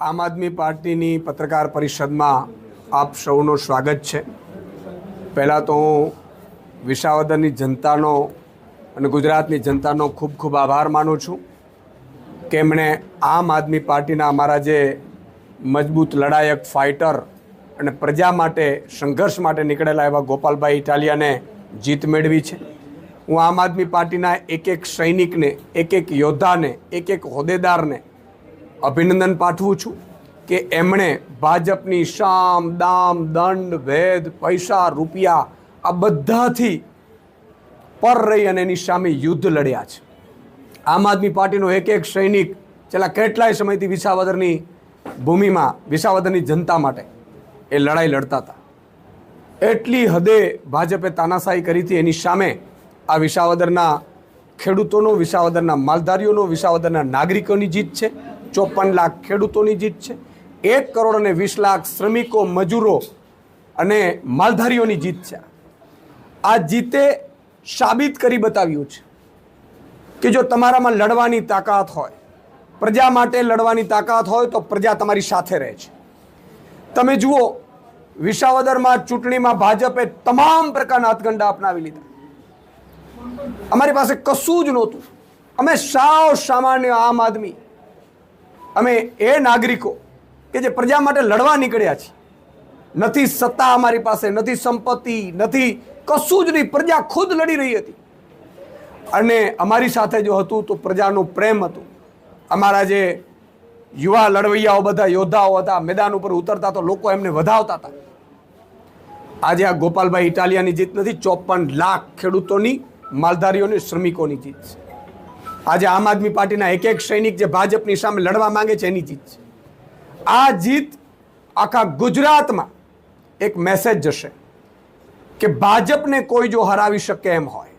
આમ આદમી પાર્ટીની પત્રકાર પરિષદમાં આપ સૌનું સ્વાગત છે. પહેલાં તો હું વિસાવદરની જનતાનો અને ગુજરાતની જનતાનો ખૂબ ખૂબ આભાર માનું છું કે એમણે આમ આદમી પાર્ટીના અમારા જે મજબૂત લડાયક ફાઇટર અને પ્રજા માટે સંઘર્ષ માટે નીકળેલા એવા ગોપાલભાઈ ઇટાલિયાને જીત મેળવી છે. હું આમ આદમી પાર્ટીના એક એક સૈનિકને, એક એક યોદ્ધાને, એક એક હોદ્દેદારને અભિનંદન પાઠવું છું કે એમણે ભાજપની શામ, દામ, દંડ ભેદ પૈસા, રૂપિયા આ બધાથી પર રહી અને એની સામે યુદ્ધ લડ્યા છે. આમ આદમી પાર્ટીનો એક એક સૈનિક છેલ્લા કેટલાય સમયથી વિસાવદરની ભૂમિમાં, વિસાવદરની જનતા માટે એ લડાઈ લડતા હતા. એટલી હદે ભાજપે તાનાશાહી કરી હતી, એની સામે આ વિસાવદરના ખેડૂતોનો, વિસાવદરના માલધારીઓનો, વિસાવદરના નાગરિકોની જીત છે. ચોપન લાખ ખેડૂતોની જીત છે. એક કરોડ અને વીસ લાખ શ્રમિકો, મજૂરો અને માલધારીઓની જીત છે. આ જીતે સાબિત કરી બતાવ્યું છે કે જો તમારામાં લડવાની તાકાત હોય, પ્રજા માટે લડવાની તાકાત હોય તો પ્રજા તમારી સાથે રહે છે. તમે જુઓ, વિસાવદરમાં ચૂંટણીમાં ભાજપે તમામ પ્રકારના હાથગંડા અપનાવી લીધા. અમારી પાસે કશું જ નહોતું. અમે સાવ સામાન્ય આમ આદમી અમે એ નાગરિકો કે જે પ્રજા માટે લડવા નીકળ્યા છીએ, નથી સત્તા અમારી પાસે, નથી સંપત્તિ, નથી કશું જ નહીં, પ્રજા ખુદ લડી રહી હતી. અને અમારી સાથે જો હતું તો પ્રજાનો પ્રેમ હતું. અમારા જે યુવા લડવૈયાઓ બધા, યોદ્ધાઓ હતા, મેદાન ઉપર ઉતરતા તો લોકો એમને વધાવતા હતા. આજે આ ગોપાલભાઈ ઇટાલિયાની જીત નથી, ચોપન લાખ ખેડૂતોની, માલધારીઓની, શ્રમિકોની જીત છે. આજે આમ આદમી પાર્ટીના એક એક સૈનિક જે ભાજપની સામે લડવા માંગે છે, એની જીત છે. આ જીત આખા ગુજરાતમાં એક મેસેજ જશે કે ભાજપને કોઈ જો હરાવી શકે એમ હોય.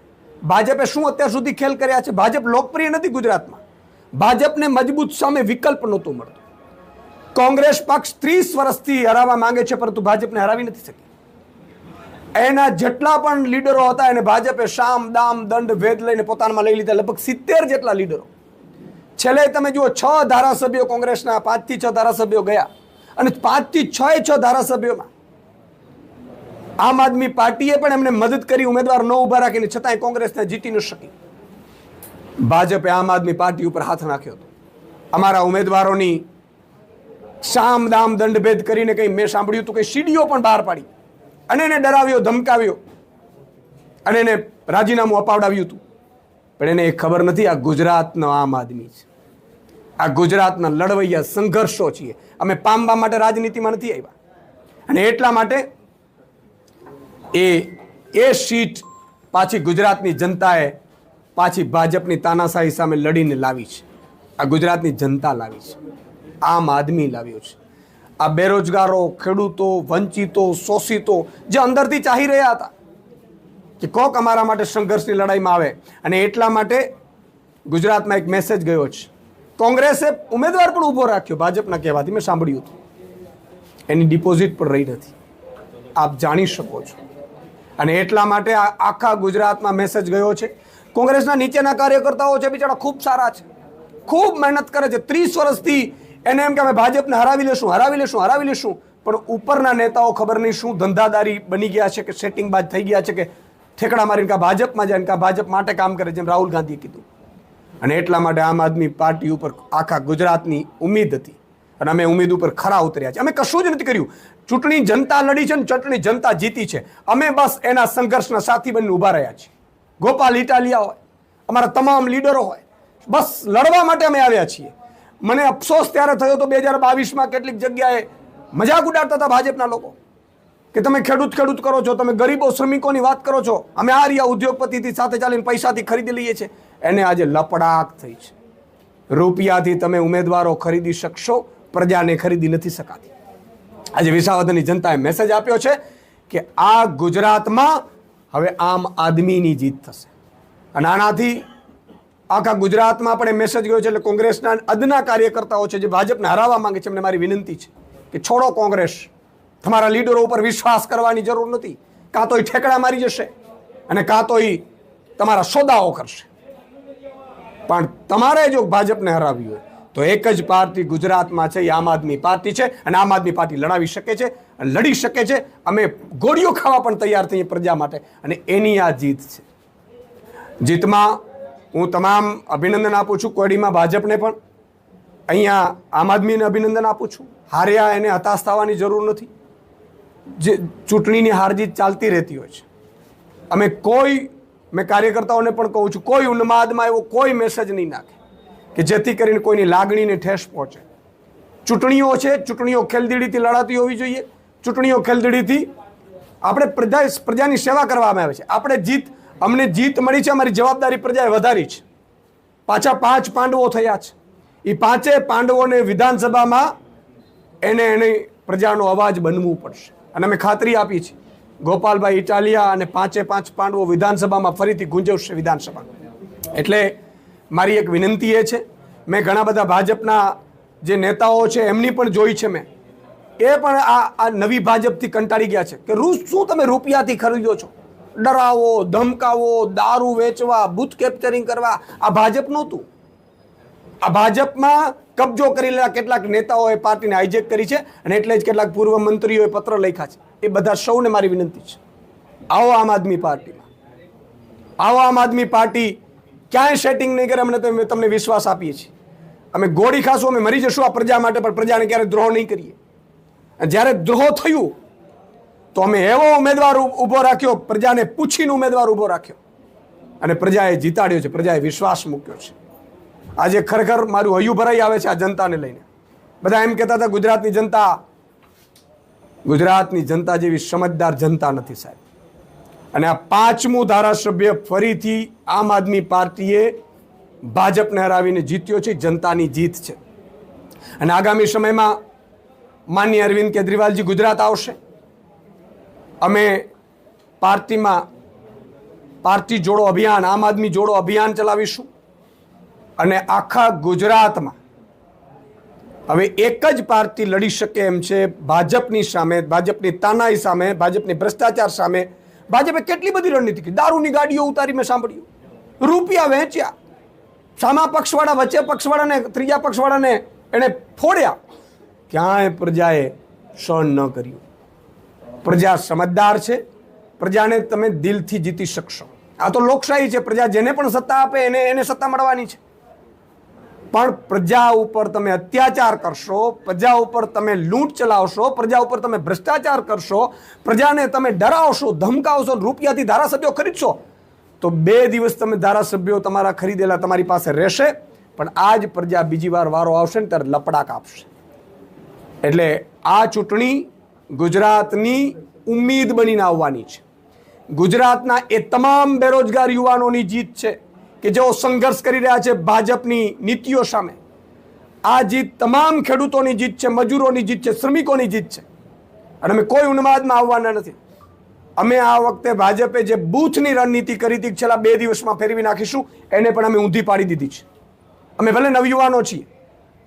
ભાજપે શું અત્યાર સુધી ખેલ કર્યા છે? ભાજપ લોકપ્રિય નથી ગુજરાતમાં. ભાજપને મજબૂત સામે વિકલ્પ નહોતું મળતું. કોંગ્રેસ પક્ષ ત્રીસ વર્ષથી હરાવવા માંગે છે, પરંતુ ભાજપને હરાવી નથી શકી. એના જેટલા પણ લીડરો હતા એને ભાજપે શામ, દામ, દંડ ભેદ લઈને પોતાનામાં લઈ લીધા. લગભગ સિત્તેર જેટલા લીડરો. છેલ્લે તમે જુઓ, છ ધારાસભ્યો કોંગ્રેસના, પાંચથી છ ધારાસભ્યો ગયા. અને પાંચથી છ એ છ ધારાસભ્યોમાં આમ આદમી પાર્ટીએ પણ એમને મદદ કરી, ઉમેદવાર ન ઊભા રાખીને છતાંય કોંગ્રેસને જીતી ન શકી. ભાજપે આમ આદમી પાર્ટી ઉપર હાથ નાખ્યો હતો. અમારા ઉમેદવારોની શામ, દામ દંડભેદ કરીને કંઈ મેં સાંભળ્યું હતું કે સીડીઓ પણ બહાર પાડી. અને એને ડરાવ્યો, ધમકાવ્યો. અને એને રાજીનામું અપાવડાવ્યું હતું. પણ એને એ ખબર નથી આ ગુજરાતનો આમ આદમી છે. આ ગુજરાતના લડવૈયા સંઘર્ષો છીએ. અમે પામવા માટે રાજનીતિમાં નથી આવ્યા. અને એટલા માટે એ એ સીટ પાછી ગુજરાતની જનતાએ પાછી ભાજપની તાનાશાહી સામે લડીને લાવી છે. આ ગુજરાતની જનતા લાવી છે. આમ આદમી લાવ્યો છે. આ બેરોજગારો, ખેડૂતો, વંચિતો, શોષિતો જે અંદરથી ચાહી રહ્યા હતા કે કોક અમારા માટે સંઘર્ષની લડાઈમાં આવે. અને એટલા માટે ગુજરાતમાં એક મેસેજ ગયો છે. કોંગ્રેસે ઉમેદવાર પણ ઊભો રાખ્યો, ભાજપના કહેવાથી મેં સાંભળ્યું હતું. એની ડિપોઝિટ પણ રહી નથી. આપ જાણી શકો છો. અને એટલા માટે આખા ગુજરાતમાં મેસેજ ગયો છે. કોંગ્રેસના નીચેના કાર્યકર્તાઓ છે, બિચારા ખૂબ સારા છે. ખૂબ મહેનત કરે છે. ત્રીસ વર્ષથી એને એમ કે અમે ભાજપને હરાવી લેશું હરાવી લેશું હરાવી લેશું. પણ ઉપરના નેતાઓ ખબર નહીં શું ધંધાદારી બની ગયા છે કે સેટિંગ બાદ થઈ ગયા છે કે ઠેકડા મારીને કા ભાજપમાં જાય કા ભાજપ માટે કામ કરે જેમ રાહુલ ગાંધીએ કીધું. અને એટલા માટે આમ આદમી પાર્ટી ઉપર આખા ગુજરાતની ઉમેદ હતી. અને અમે ઉમેદ ઉપર ખરા ઉતર્યા છે અમે કશું જ નથી કર્યું. ચૂંટણી જનતા લડી છે ને ચૂંટણી જનતા જીતી છે. અમે બસ એના સંઘર્ષના સાથી બનીને ઊભા રહ્યા છીએ. ગોપાલ ઇટાલિયા હોય, અમારા તમામ લીડરો હોય, બસ લડવા માટે અમે આવ્યા છીએ. મને અફસોસ ત્યારે થયો તો બે હજાર બાવીસમાં કેટલીક જગ્યાએ મજાક ઉડાડતા હતા ભાજપના લોકો કે તમે ખેડૂત ખેડૂત કરો છો, તમે ગરીબો શ્રમિકોની વાત કરો છો. અમે આ રહ્યા ઉદ્યોગપતિથી સાથે ચાલીને પૈસાથી ખરીદી લઈએ છીએ. એને આજે લપડાક થઈ છે. રૂપિયાથી તમે ઉમેદવારો ખરીદી શકશો, પ્રજાને ખરીદી નથી શકાતી. આજે વિસાવદરની જનતાએ મેસેજ આપ્યો છે કે આ ગુજરાતમાં હવે આમ આદમીની જીત થશે. અને આનાથી આખા ગુજરાતમાં પણ એ મેસેજ ગયો છે એટલે કોંગ્રેસના અદના કાર્યકર્તાઓ છે જે ભાજપને હરાવવા માંગે છે, એમને મારી વિનંતી છે કે છોડો કોંગ્રેસ. તમારા લીડરો ઉપર વિશ્વાસ કરવાની જરૂર નથી. કાં તો એ ઠેકડા મારી જશે અને કાં તો એ તમારા સોદાઓ કરશે. પણ તમારે જો ભાજપને હરાવ્યું હોય, તો એક જ પાર્ટી ગુજરાતમાં છે, એ આમ આદમી પાર્ટી છે અને આમ આદમી પાર્ટી લડાવી શકે છે અને લડી શકે છે. અમે ગોળીઓ ખાવા પણ તૈયાર થઈએ પ્રજા માટે અને એની આ જીત છે. જીતમાં હું તમામ અભિનંદન આપું છું કોડીમાં ભાજપને પણ. અહીંયા આમ આદમીને અભિનંદન આપું છું. હાર્યા એને હતાશ થવાની જરૂર નથી. જે ચૂંટણીની હાર જીત ચાલતી રહેતી હોય છે. અમે કોઈ, મેં કાર્યકર્તાઓને પણ કહું છું, કોઈ ઉન્માદમાં એવો કોઈ મેસેજ નહીં નાખે કે જેથી કરીને કોઈની લાગણીને ઠેસ પહોંચે. ચૂંટણીઓ છે, ચૂંટણીઓ ખેલદીડીથી લડાતી હોવી જોઈએ. ચૂંટણીઓ ખેલદીડીથી આપણે પ્રજા, પ્રજાની સેવા કરવામાં આવે છે. આપણે જીત અમને જીત મળી છે, અમારી જવાબદારી પ્રજાએ વધારી છે. પાછા પાંચ પાંડવો થયા છે. એ પાંચે પાંડવોને વિધાનસભામાં એને એને પ્રજાનો અવાજ બનવું પડશે. અને અમે ખાતરી આપી છે. ગોપાલભાઈ ઇટાલિયા અને પાંચે પાંચ પાંડવો વિધાનસભામાં ફરીથી ગુંજવશે વિધાનસભા. એટલે મારી એક વિનંતી એ છે, મેં ઘણા બધા ભાજપના જે નેતાઓ છે, એમની પણ જોઈ છે મેં. એ પણ આ આ નવી ભાજપથી કંટાળી ગયા છે કે રૂ શું તમે રૂપિયાથી ખરીદ્યો છો? ડરાવો, ધમકાવો, દારૂ વેચવા, બુથ કેપ્ચરિંગ કરવા. આ ભાજપ નહોતું. આ ભાજપમાં કબજો કરી લેલા કેટલાક નેતાઓએ પાર્ટીને હાઇજેક કરી છે અને એટલે જ કેટલાક પૂર્વ મંત્રીઓએ પત્ર લખ્યા છે. એ બધા સૌને મારી વિનંતી છે. આવો આમ આદમી પાર્ટીમાં. આવો આમ આદમી પાર્ટી ક્યાંય સેટિંગ નહીં કરે, અમને તમને વિશ્વાસ આપીએ છીએ. અમે ગોળી ખાશું, અમે મરી જશું આ પ્રજા માટે, પણ પ્રજાને ક્યારે દ્રોહ નહીં કરીએ. જ્યારે દ્રોહ થયું તો અમે એવો ઉમેદવાર ઊભો રાખ્યો, પ્રજાને પૂછીને ઉમેદવાર ઊભો રાખ્યો. અને પ્રજાએ જીતાડ્યો છે, પ્રજાએ વિશ્વાસ મૂક્યો છે. આજે ખરેખર મારું હૈયું ભરાઈ આવે છે આ જનતાને લઈને. બધા એમ કહેતા હતા, ગુજરાતની જનતા ગુજરાતની જનતા જેવી સમજદાર જનતા નથી સાહેબ. અને આ પાંચમું ધારાસભ્ય ફરીથી આમ આદમી પાર્ટીએ ભાજપને હરાવીને જીત્યો છે, જનતાની જીત છે. અને આગામી સમયમાં માન્ય અરવિંદ કેજરીવાલજી ગુજરાત આવશે. અમે પાર્ટીમાં પાર્ટી જોડો અભિયાન, આમ આદમી જોડો અભિયાન ચલાવીશું. અને આખા ગુજરાતમાં હવે એક જ પાર્ટી લડી શકે એમ છે ભાજપની સામે, ભાજપની તાનાઈ સામે, ભાજપની ભ્રષ્ટાચાર સામે. ભાજપે કેટલી બધી રણનીતિ કરી? દારૂની ગાડીઓ ઉતારી મેં સાંભળ્યું. રૂપિયા વહેંચ્યા સામા પક્ષવાળા, વચ્ચે પક્ષવાળાને, ત્રીજા પક્ષવાળાને એણે ફોડ્યા. ક્યાંય પ્રજાએ સહન ન કર્યું. પ્રજા સમજદાર છે. પ્રજાને તમે દિલથી જીતી શકશો. આ તો લોકશાહી છે. પ્રજા જેને પણ સત્તા આપે એને એને સત્તા મળવાની છે. પણ પ્રજા ઉપર તમે અત્યાચાર કરશો, પ્રજા ઉપર તમે લૂંટ ચલાવશો, પ્રજા ઉપર તમે ભ્રષ્ટાચાર કરશો, પ્રજાને તમે ડરાવશો, ધમકાવશો, રૂપિયાથી ધારાસભ્યો ખરીદશો, તો બે દિવસ તમે ધારાસભ્યો તમારા ખરીદેલા તમારી પાસે રહેશે, પણ આ જ પ્રજા બીજી વાર વારો આવશે ને ત્યારે લપડા આપશે. એટલે આ ચૂંટણી ગુજરાતની ઉમ્મીદ બનીને આવવાની છે. ગુજરાતના એ તમામ બેરોજગાર યુવાનોની જીત છે કે જેઓ સંઘર્ષ કરી રહ્યા છે ભાજપની નીતિઓ સામે. આ જીત તમામ ખેડૂતોની જીત છે, મજૂરોની જીત છે, શ્રમિકોની જીત છે. અને અમે કોઈ ઉન્માદમાં આવવાના નથી. અમે આ વખતે ભાજપે જે બૂથની રણનીતિ કરી હતી, છેલ્લા બે દિવસમાં ફેરવી નાખીશું, એને પણ અમે ઊંધી પાડી દીધી છે. અમે ભલે નવયુવાનો છીએ,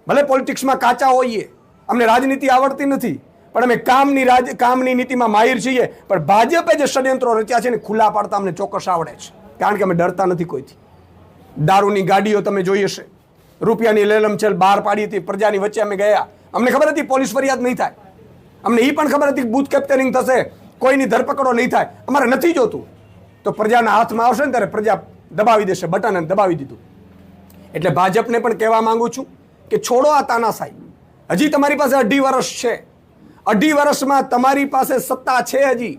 ભલે પોલિટિક્સમાં કાચા હોઈએ, અમને રાજનીતિ આવડતી નથી પણ અમે કામની રાજ, કામની નીતિમાં માહિર છીએ. પણ ભાજપે જે ષડયંત્રો રચ્યા છે ને ખુલ્લા પાડતા અમને ચોક્કસ આવડે છે. કારણ કે અમે ડરતા નથી કોઈથી. દારૂની ગાડીઓ તમે જોઈ હશે. રૂપિયાની લેલમ છેલ બહાર પાડી હતી, પ્રજાની વચ્ચે અમે ગયા. અમને ખબર હતી પોલીસ ફરિયાદ નહીં થાય. અમને એ પણ ખબર હતી બૂથ કેપ્ચરિંગ થશે. કોઈની ધરપકડો નહીં થાય. અમારે નથી જોતું. તો પ્રજાના હાથમાં આવશે ને ત્યારે પ્રજા દબાવી દેશે, બટન દબાવી દીધું. એટલે ભાજપને પણ કહેવા માંગુ છું કે છોડો આ તાનાશાહી. હજી તમારી પાસે અઢી વર્ષ છે. અઢી વર્ષમાં તમારી પાસે સત્તા છે હજી.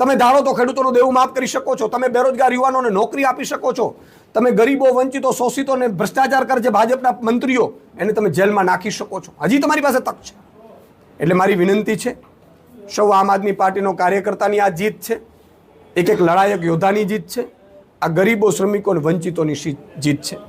તમે ધારો તો ખેડૂતોનું દેવું માફ કરી શકો છો, તમે બેરોજગાર યુવાનોને નોકરી આપી શકો છો, તમે ગરીબો, વંચિતો, શોષિતોને ભ્રષ્ટાચાર કરે છે ભાજપના મંત્રીઓ, એને તમે જેલમાં નાખી શકો છો. હજી તમારી પાસે તક છે. એટલે મારી વિનંતી છે, સૌ આમ આદમી પાર્ટીનો કાર્યકર્તાની આ જીત છે, એક એક લડાયક યોદ્ધાની જીત છે, આ ગરીબો, શ્રમિકો અને વંચિતોની જીત છે.